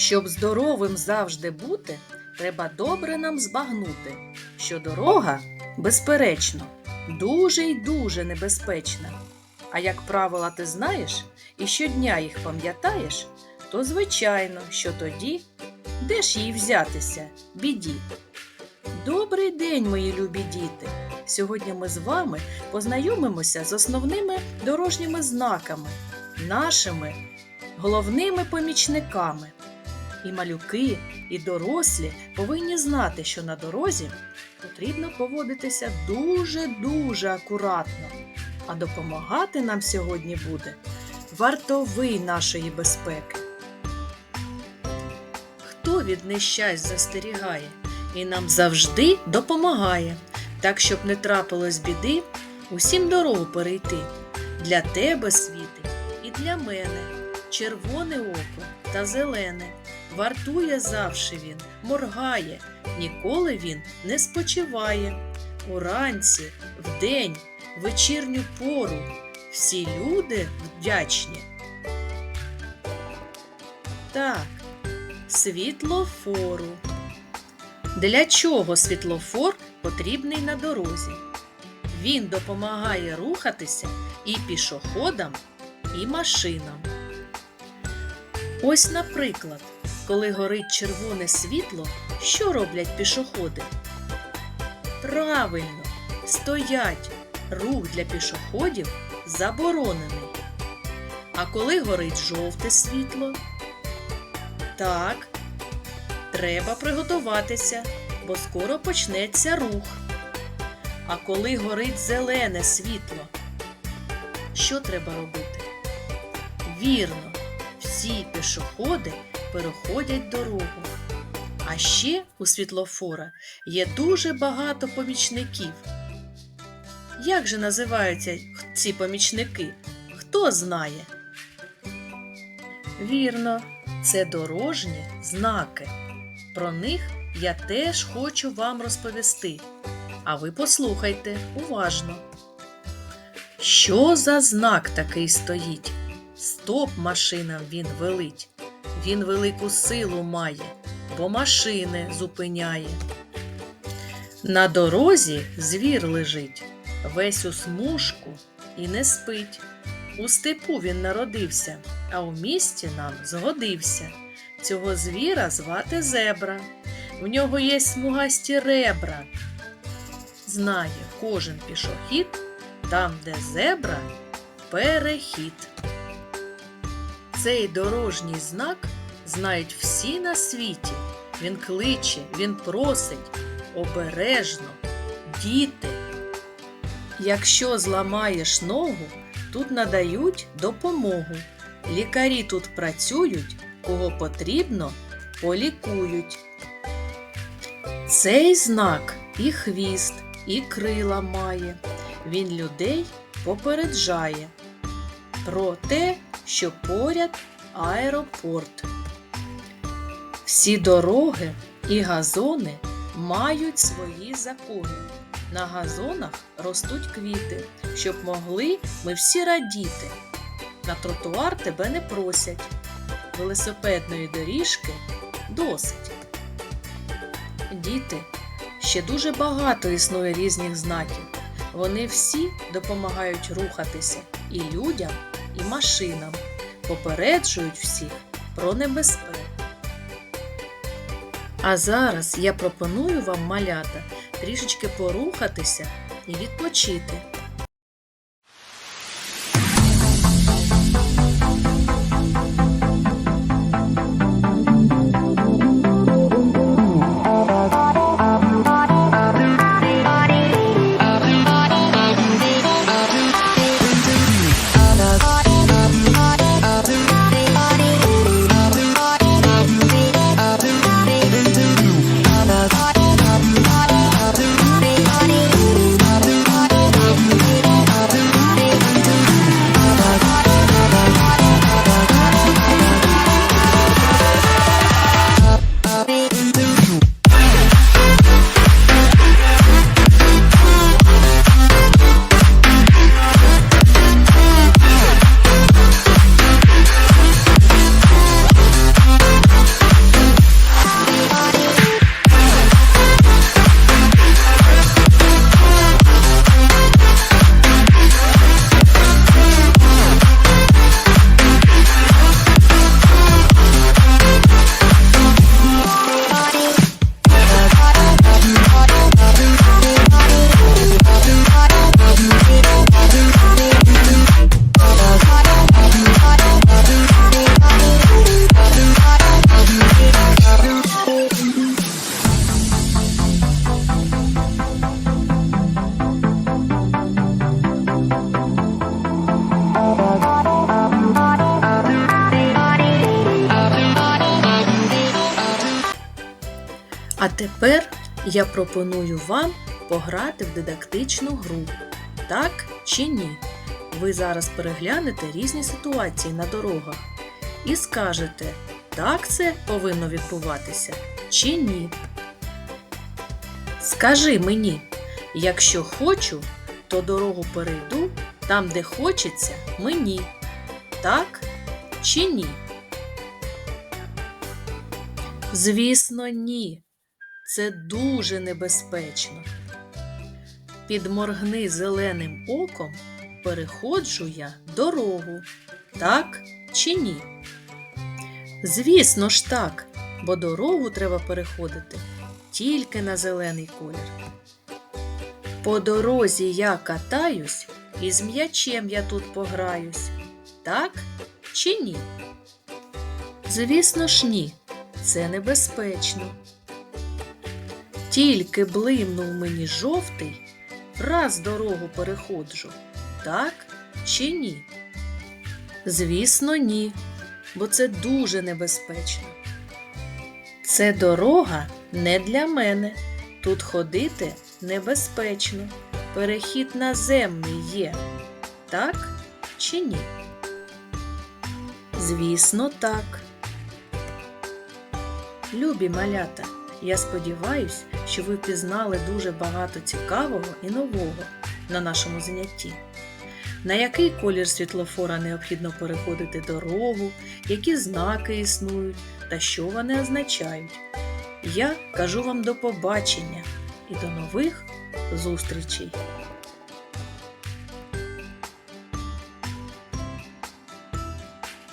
Щоб здоровим завжди бути, треба добре нам збагнути, що дорога, безперечно, дуже й дуже небезпечна. А як правила ти знаєш і щодня їх пам'ятаєш, то звичайно, що тоді де ж їй взятися, біді. Добрий день, мої любі діти! Сьогодні ми з вами познайомимося з основними дорожніми знаками, нашими головними помічниками. І малюки, і дорослі повинні знати, що на дорозі потрібно поводитися дуже-дуже акуратно, а допомагати нам сьогодні буде вартовий нашої безпеки. Хто від нещасть застерігає і нам завжди допомагає, так щоб не трапилось біди, усім дорогу перейти. Для тебе світить і для мене червоне око та зелене. Вартує завше він, моргає, ніколи він не спочиває. Уранці, вдень, вечірню пору всі люди вдячні. Так, світлофору. Для чого світлофор потрібний на дорозі? Він допомагає рухатися і пішоходам, і машинам. Ось, наприклад, коли горить червоне світло, що роблять пішоходи? Правильно, стоять. Рух для пішоходів заборонений. А коли горить жовте світло? Так, треба приготуватися, бо скоро почнеться рух. А коли горить зелене світло, що треба робити? Вірно, всі пішоходи переходять дорогу. А ще у світлофора є дуже багато помічників. Як же називаються ці помічники? Хто знає? Вірно, це дорожні знаки. Про них я теж хочу вам розповісти. А ви послухайте уважно. Що за знак такий стоїть? Стоп машинам він велить. Він велику силу має, бо машини зупиняє. На дорозі звір лежить, весь у смужку і не спить. У степу він народився, а у місті нам згодився. Цього звіра звати зебра. В нього є смугасті ребра. Знає кожен пішохід, там, де зебра, перехід. Цей дорожній знак знають всі на світі. Він кличе, він просить обережно, діти. Якщо зламаєш ногу, тут надають допомогу. Лікарі тут працюють, кого потрібно, полікують. Цей знак і хвіст, і крила має. Він людей попереджає про те, що поряд аеропорт. Всі дороги і газони мають свої закони. На газонах ростуть квіти, щоб могли ми всі радіти. На тротуар тебе не просять. Велосипедної доріжки досить. Діти, ще дуже багато існує різних знаків. Вони всі допомагають рухатися і людям, і машинам, попереджують всіх про небезпеку. А зараз я пропоную вам малята трішечки порухатися і відпочити. Тепер я пропоную вам пограти в дидактичну гру. Так чи ні? Ви зараз переглянете різні ситуації на дорогах і скажете, так це повинно відбуватися чи ні. Скажи мені, якщо хочу, то дорогу перейду там, де хочеться мені. Так чи ні? Звісно, ні. Це дуже небезпечно. Підморгни зеленим оком, переходжу я дорогу. Так чи ні? Звісно ж так, бо дорогу треба переходити тільки на зелений колір. По дорозі я катаюсь і з м'ячем я тут пограюсь. Так чи ні? Звісно ж ні, це небезпечно. Тільки блимнув мені жовтий, раз дорогу переходжу. Так чи ні? Звісно, ні, бо це дуже небезпечно. Це дорога не для мене. Тут ходити небезпечно. Перехід наземний є. Так чи ні? Звісно, так. Любі малята, я сподіваюся, що ви пізнали дуже багато цікавого і нового на нашому занятті. На який колір світлофора необхідно переходити дорогу, які знаки існують та що вони означають. Я кажу вам до побачення і до нових зустрічей!